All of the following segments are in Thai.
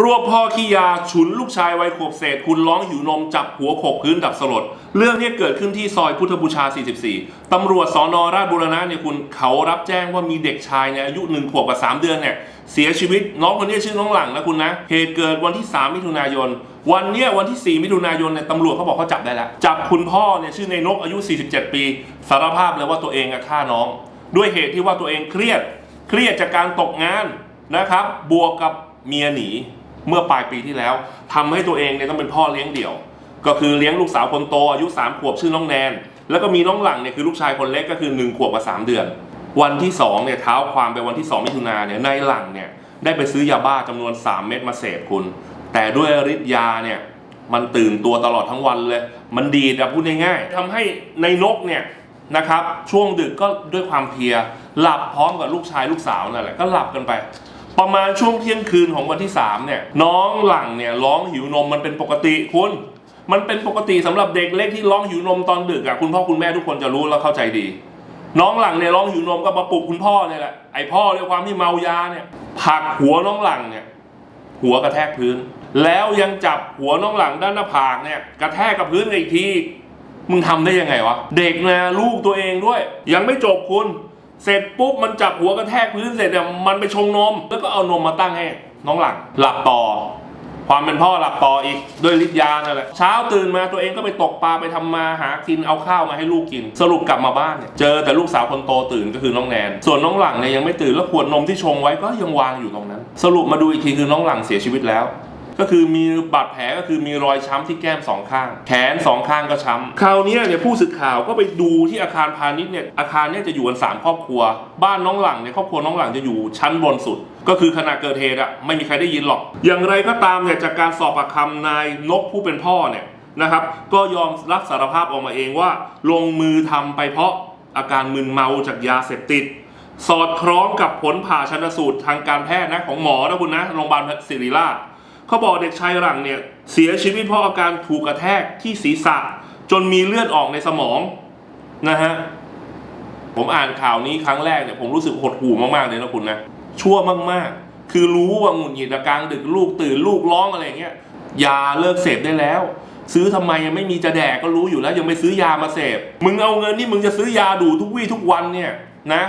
รวบพ่อขี้ยาฉุนลูกชายวัยขวบเศษ คุณร้องหิวนมจับหัวโขกพื้นดับสลด เรื่องนี้เกิดขึ้นที่ซอยพุทธบูชา 44 ตำรวจสอนอราชบุรณะเนี่ยคุณเขารับแจ้งว่ามีเด็กชายเนี่ยอายุหนึ่งขวบกับสามเดือนเนี่ยเสียชีวิตน้องคนนี้ชื่อน้องหลังนะคุณนะ เหตุเกิดวันที่ 3 มิถุนายน วันเนี้ยวันที่ 4 มิถุนายนเนี่ยตำรวจเขาบอกเขาจับได้แล้ว จับคุณพ่อเนี่ยชื่อในนกอายุ 47 ปี สารภาพเลยว่าตัวเองฆ่าน้อง ด้วยเหตุที่ว่าตัวเองเครียด เครียดจากการตกงานนะครับ บวกกับเมียหนี เมื่อปลายปีที่แล้วทำให้ตัวเองเนี่ยต้องเป็นพ่อเลี้ยงเดี่ยว ก็คือเลี้ยงลูกสาวคนโตอายุ 3 ขวบชื่อน้องแนน แล้วก็มีน้องหลังเนี่ยคือลูกชายคนเล็กก็คือ 1 ขวบกับ3เดือน วันที่2เนี่ยเท้าความไปวันที่ 2 มิถุนาเนี่ยนายหลังเนี่ยได้ไปซื้อยาบ้าจำนวน 3 เม็ดมาเสพคุณ แต่ด้วยฤทธิ์ยาเนี่ยมันตื่นตัวตลอดทั้งวันเลย มันดีดอะพูดง่ายๆทำให้ในนกเนี่ยนะครับ ช่วงดึกก็ด้วยความเพลีย หลับพร้อมกับลูกชายลูกสาวนั่นแหละก็หลับกันไป ประมาณช่วงเที่ยงคืนของวันที่ 3 เนี่ย น้องหลังเนี่ยร้องหิวนมมันเป็นปกติคุณ มันเป็นปกติสำหรับเด็กเล็กที่ร้องหิวนมตอนดึกอะคุณพ่อคุณแม่ทุกคนจะรู้แล้วเข้าใจดี น้องหลังเนี่ยร้องหิวนมก็มาปลุกคุณพ่อเนี่ยแหละไอพ่อด้วยความที่เมายาเนี่ยผักหัวน้องหลังเนี่ยหัวกระแทกพื้น แล้วยังจับหัวน้องหลังด้านหน้าผากเนี่ยกระแทกกับพื้นอีกทีมึงทำได้ยังไงวะเด็กนะลูกตัวเองด้วย ยังไม่จบคุณ เสร็จปุ๊บมันจับหัวกระแทกพื้นเสร็จเนี่ยมันไปชงนม แล้วก็เอานมมาตั้งให้น้องหลังหลับต่อ ความเป็นพ่อหลับต่ออีกด้วยฤทธิ์ยานั่นแหละเช้าตื่นมาตัวเองก็ไปตกปลาไปทำมาหากินเอาข้าวมาให้ลูกกิน สรุปกลับมาบ้านเนี่ยเจอแต่ลูกสาวคนโตตื่นก็คือน้องแนน ส่วนน้องหลังเนี่ยยังไม่ตื่นแล้วขวดนมที่ชงไว้ก็ยังวางอยู่ตรงนั้น สรุปมาดูอีกทีคือน้องหลังเสียชีวิตแล้ว ก็คือมีบาดแผลก็คือมีรอยช้ำที่แก้มสองข้าง แขนสองข้างก็ช้ำคราวนี้เนี่ยผู้สื่อข่าวก็ไปดูที่อาคารพาณิชย์เนี่ยอาคารเนี่ยจะอยู่กันสามครอบครัว บ้านน้องหลังเนี่ยครอบครัวน้องหลังจะอยู่ชั้นบนสุด ก็คือขณะเกิดเหตุอะไม่มีใครได้ยินหรอก อย่างไรก็ตามเนี่ยจากการสอบปากคำนายนกผู้เป็นพ่อเนี่ยนะครับก็ยอมรับสารภาพออกมาเองว่า ลงมือทำไปเพราะอาการมึนเมาจากยาเสพติด สอดคล้องกับผลผ่าชันสูตรทางการแพทย์นะของหมอนะคุณนะโรงพยาบาลศิริราช เขาบอกเด็กชายหลังเนี่ยเสียชีวิตเพราะอาการถูกกระแทกที่ศีรษะ จนมีเลือดออกในสมองนะฮะผมอ่านข่าวนี้ครั้งแรกเนี่ยผมรู้สึกหดหู่มากๆเลยนะคุณนะชั่วมากๆ คือรู้ว่าหงุดหงิดกลางดึกลูกตื่นลูกร้องอะไรเงี้ยยาเลิกเสพได้แล้ว ซื้อทำไมยังไม่มีจะแดกก็รู้อยู่แล้วยังไปซื้อยามาเสพ มึงเอาเงินที่มึงจะซื้อยาดูทุกวี่ทุกวันเนี่ยนะ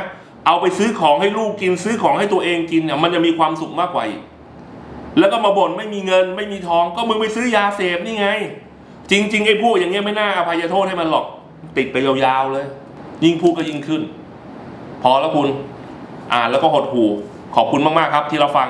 เอาไปซื้อของให้ลูกกินซื้อของให้ตัวเองกินเนี่ยมันจะมีความสุขมากกว่าอีก แล้วก็มาบ่นไม่มีเงินไม่มีทองก็มึงไปซื้อยาเสพนี่ไง จริง ๆ ไอ้พวกอย่างเงี้ยไม่น่าอภัยโทษให้มันหรอก ติดไปยาวๆเลย ยิ่งพูดก็ยิ่งขึ้น พอแล้วคุณ อ่านแล้วก็หดหูขอบคุณมากๆครับที่เราฟัง